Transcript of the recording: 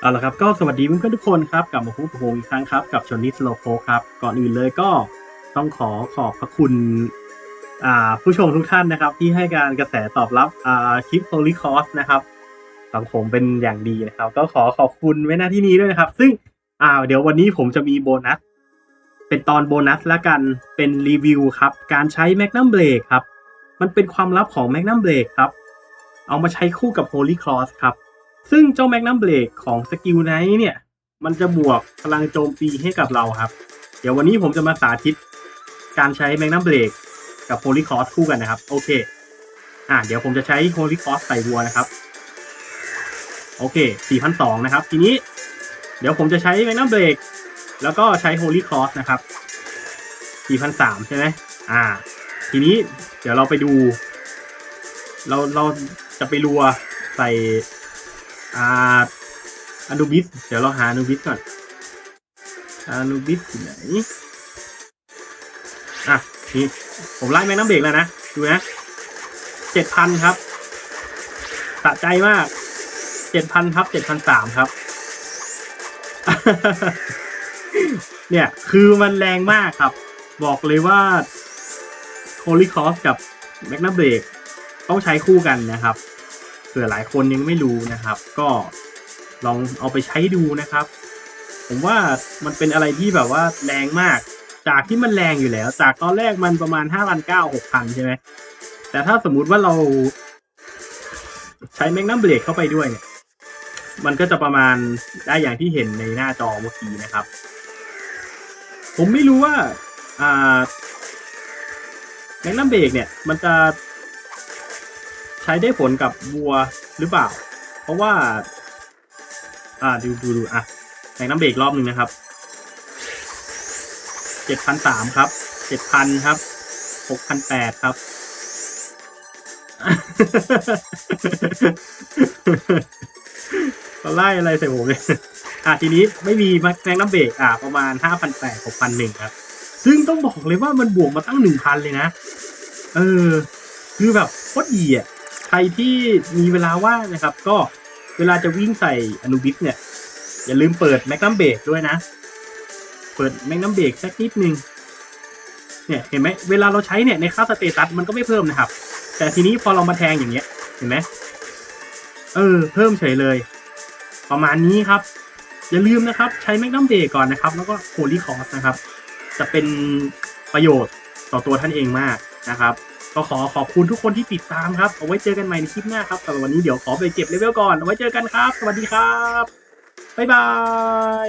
เอาละครับก็สวัสดีเพื่อนๆทุกคนครับกลับมาพบกับผมอีกครั้งครับ กับชนนิสโลโคครับ ก่อนอื่นเลยก็ต้องขอขอบพระคุณอ่าผู้ชมทุกท่านนะครับ ที่ให้การกระแสตอบรับอ่าคลิปโ o ลิคอสนะครับกับผมเป็นอย่างดีนะครับ ก็ขอขอบคุณไว้หน้าที่นี้ด้วยนะครับ ซึ่งอ่าเดี๋ยววันนี้ผมจะมีโบนัส เป็นตอนโบนัสละกันเป็นรีวิวครับ การใช้ Magnum Blade ครับ มันเป็นความลับของ Magnum Blade ครับ เอามาใช้คู่กับ Holy Cross ครับ ซึ่งเจ้า Magnum Blade ของสกิลไนท์เนี่ย มันจะบวกพลังโจมตีให้กับเราครับ เดี๋ยววันนี้ผมจะมาสาธิตการใช้ Magnum Blade กับ Holy Cross คู่กันนะครับ โอเค อะเดี๋ยวผมจะใช้ Holy Cross ใส่วัวนะครับ โอเค4,200นะครับ ทีนี้ เดี๋ยวผมจะใช้ Magnum Blade แล้วก็ใช้ Holy Cross นะครับ4,300ใช่ไหมอ่า ทีนี้เดี๋ยวเราไปดู เราเราจะไปรัวใส่ อ่าอนูบิส เดี๋ยวเราหาอนูบิสก่อนอนูบิสอยู่ไหน อะ นี่ ผมไล่แม่น้ำเบรกแล้วนะ ดูนะเจ็ดพันครับสะใจมากเจ็ดพันครับเจ็ดพันสามครับ เนี่ย คือมันแรงมากครับ บอกเลยว่า Holy Cross กับ Magnum Break ต้องใช้คู่กันนะครับ ผื่อหลายคนยังไม่รู้นะครับ ก็ลองเอาไปใช้ดูนะครับ ผมว่ามันเป็นอะไรที่แบบว่าแรงมาก จากที่มันแรงอยู่แล้ว จากตอนแรกมันประมาณห้าพันเก้าหกพันใช่ไหมแต่ถ้าสมมุติว่าเรา ใช้แมกนัมเบรกเข้าไปด้วยเนี่ย มันก็จะประมาณได้อย่างที่เห็นในหน้าจอเมื่อกี้นะครับ ผมไม่รู้ว่าอ่าแมกนัมเบรกเนี่ย มันจะ ใช้ได้ผลกับวัวหรือเปล่า เพราะว่า อ่าดูดูดูอะแมกนัมเบรกรอบหนึ่งนะครับเจ็ดพันสามครับเจ็ดพันครับหกพันแปดครับก็ไล่อะไรใส่ผมเลยอะทีนี้ไม่มีแมกนัมเบรกอะประมาณห้าพันแปดหกพันหนึ่งครับ ซึ่งต้องบอกเลยว่ามันบวกมาตั้งหนึ่งพันเลยนะ เออ คือแบบโคตรดีอะ ใครที่มีเวลาว่างนะครับ ก็เวลาจะวิ่งใส่อนุบิสเนี่ย อย่าลืมเปิดแมกนัมเบรกด้วยนะ เปิดแมกนัมเบรกสักนิดนึงเนี่ยเห็นไหมเวลาเราใช้เนี่ยในค่าสเตตัสมันก็ไม่เพิ่มนะครับ แต่ทีนี้พอเรามาแทงอย่างเงี้ย เห็นไหมเออ เพิ่มเฉยเลย ประมาณนี้ครับ อย่าลืมนะครับ ใช้แมกนัมเบรกก่อนนะครับ แล้วก็โฮลี่คอร์สนะครับ จะเป็นประโยชน์ต่อตัวท่านเองมากนะครับ ก็ขอขอบคุณทุกคนที่ติดตามครับเอาไว้เจอกันใหม่ในคลิปหน้าครับสำหรับวันนี้เดี๋ยวขอไปเก็บเลเวลก่อนเอาไว้เจอกันครับ สวัสดีครับบ๊ายบาย